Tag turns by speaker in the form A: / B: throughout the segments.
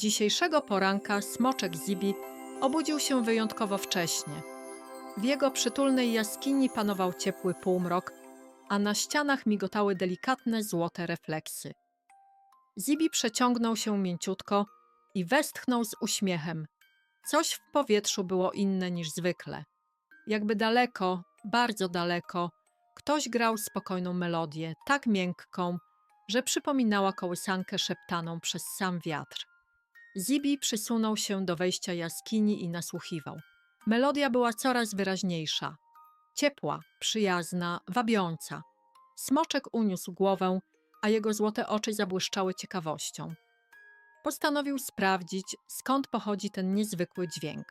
A: Dzisiejszego poranka smoczek Zibi obudził się wyjątkowo wcześnie. W jego przytulnej jaskini panował ciepły półmrok, a na ścianach migotały delikatne złote refleksy. Zibi przeciągnął się mięciutko i westchnął z uśmiechem. Coś w powietrzu było inne niż zwykle. Jakby daleko, bardzo daleko, ktoś grał spokojną melodię, tak miękką, że przypominała kołysankę szeptaną przez sam wiatr. Zibi przysunął się do wejścia jaskini i nasłuchiwał. Melodia była coraz wyraźniejsza. Ciepła, przyjazna, wabiąca. Smoczek uniósł głowę, a jego złote oczy zabłyszczały ciekawością. Postanowił sprawdzić, skąd pochodzi ten niezwykły dźwięk.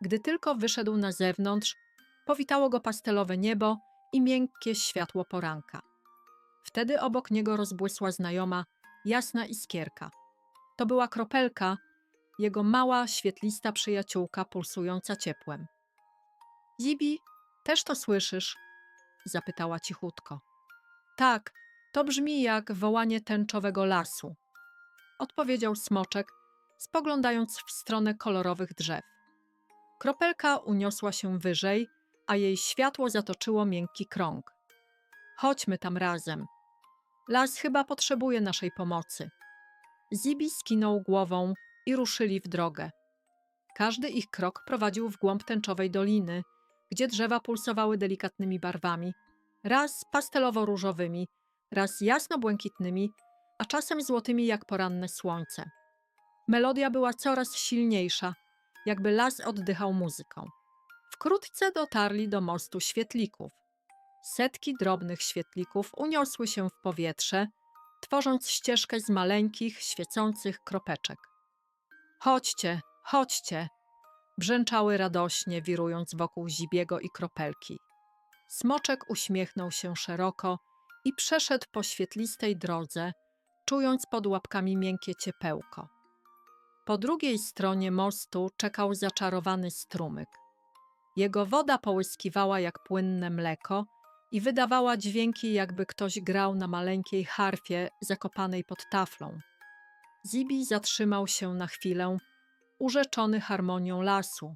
A: Gdy tylko wyszedł na zewnątrz, powitało go pastelowe niebo i miękkie światło poranka. Wtedy obok niego rozbłysła znajoma, jasna iskierka. To była kropelka, jego mała, świetlista przyjaciółka pulsująca ciepłem. Zibi, też to słyszysz? zapytała cichutko. Tak, to brzmi jak wołanie tęczowego lasu, odpowiedział smoczek, spoglądając w stronę kolorowych drzew. Kropelka uniosła się wyżej, a jej światło zatoczyło miękki krąg. Chodźmy tam razem. Las chyba potrzebuje naszej pomocy. Zibi skinął głową i ruszyli w drogę. Każdy ich krok prowadził w głąb tęczowej doliny, gdzie drzewa pulsowały delikatnymi barwami, raz pastelowo-różowymi, raz jasno-błękitnymi, a czasem złotymi jak poranne słońce. Melodia była coraz silniejsza, jakby las oddychał muzyką. Wkrótce dotarli do mostu świetlików. Setki drobnych świetlików uniosły się w powietrze, tworząc ścieżkę z maleńkich, świecących kropeczek. Chodźcie, chodźcie! brzęczały radośnie, wirując wokół Zibiego i kropelki. Smoczek uśmiechnął się szeroko i przeszedł po świetlistej drodze, czując pod łapkami miękkie ciepełko. Po drugiej stronie mostu czekał zaczarowany strumyk. Jego woda połyskiwała jak płynne mleko i wydawała dźwięki, jakby ktoś grał na maleńkiej harfie zakopanej pod taflą. Zibi zatrzymał się na chwilę, urzeczony harmonią lasu,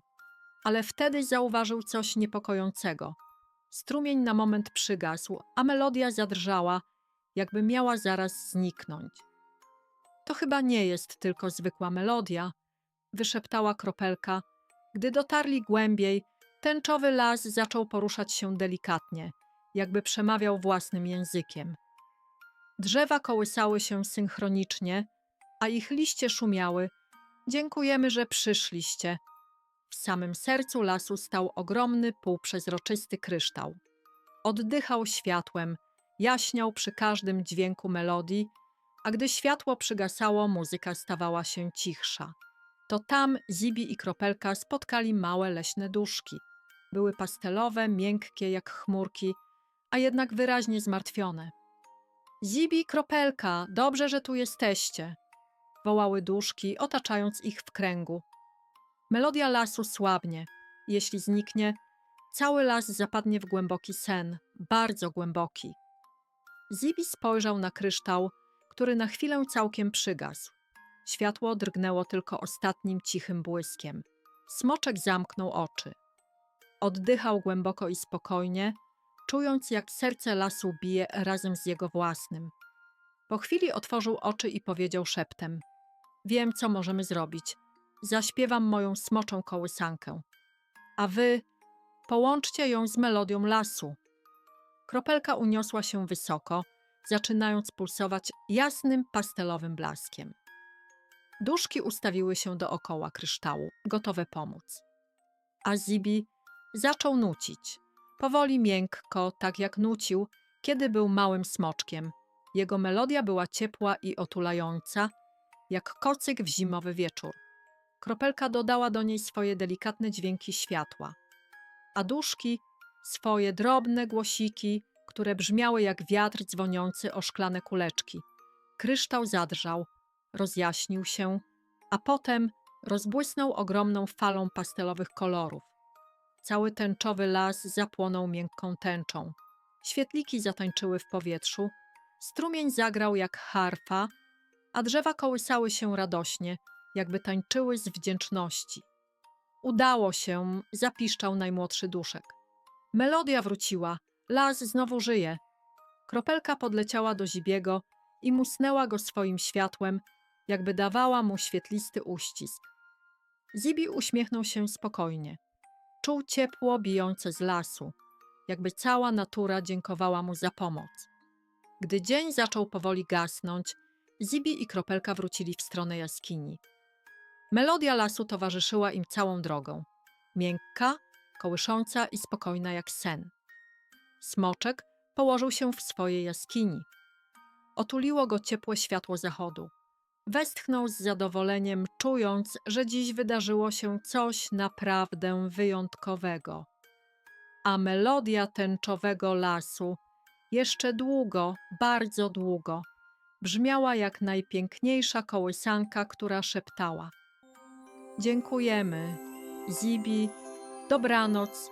A: ale wtedy zauważył coś niepokojącego. Strumień na moment przygasł, a melodia zadrżała, jakby miała zaraz zniknąć. To chyba nie jest tylko zwykła melodia, wyszeptała kropelka. Gdy dotarli głębiej, tęczowy las zaczął poruszać się delikatnie, jakby przemawiał własnym językiem. Drzewa kołysały się synchronicznie, a ich liście szumiały. Dziękujemy, że przyszliście. W samym sercu lasu stał ogromny, półprzezroczysty kryształ. Oddychał światłem, jaśniał przy każdym dźwięku melodii, a gdy światło przygasało, muzyka stawała się cichsza. To tam Zibi i Kropelka spotkali małe leśne duszki. Były pastelowe, miękkie jak chmurki, a jednak wyraźnie zmartwione. Zibi, Kropelka, dobrze, że tu jesteście! wołały duszki, otaczając ich w kręgu. Melodia lasu słabnie. Jeśli zniknie, cały las zapadnie w głęboki sen, bardzo głęboki. Zibi spojrzał na kryształ, który na chwilę całkiem przygasł. Światło drgnęło tylko ostatnim cichym błyskiem. Smoczek zamknął oczy. Oddychał głęboko i spokojnie, czując jak serce lasu bije razem z jego własnym. Po chwili otworzył oczy i powiedział szeptem: Wiem, co możemy zrobić. Zaśpiewam moją smoczą kołysankę. A wy połączcie ją z melodią lasu. Kropelka uniosła się wysoko, zaczynając pulsować jasnym, pastelowym blaskiem. Duszki ustawiły się dookoła kryształu, gotowe pomóc. A Zibi zaczął nucić. Powoli miękko, tak jak nucił, kiedy był małym smoczkiem. Jego melodia była ciepła i otulająca, jak kocyk w zimowy wieczór. Kropelka dodała do niej swoje delikatne dźwięki światła, a duszki swoje drobne głosiki, które brzmiały jak wiatr dzwoniący o szklane kuleczki. Kryształ zadrżał, rozjaśnił się, a potem rozbłysnął ogromną falą pastelowych kolorów. Cały tęczowy las zapłonął miękką tęczą. Świetliki zatańczyły w powietrzu, strumień zagrał jak harfa, a drzewa kołysały się radośnie, jakby tańczyły z wdzięczności. Udało się, zapiszczał najmłodszy duszek. Melodia wróciła, las znowu żyje. Kropelka podleciała do Zibiego i musnęła go swoim światłem, jakby dawała mu świetlisty uścisk. Zibi uśmiechnął się spokojnie. Czuł ciepło bijące z lasu, jakby cała natura dziękowała mu za pomoc. Gdy dzień zaczął powoli gasnąć, Zibi i Kropelka wrócili w stronę jaskini. Melodia lasu towarzyszyła im całą drogą. Miękka, kołysząca i spokojna jak sen. Smoczek położył się w swojej jaskini. Otuliło go ciepłe światło zachodu. Westchnął z zadowoleniem, czując, że dziś wydarzyło się coś naprawdę wyjątkowego. A melodia tęczowego lasu jeszcze długo, bardzo długo brzmiała jak najpiękniejsza kołysanka, która szeptała: Dziękujemy, Zibi, dobranoc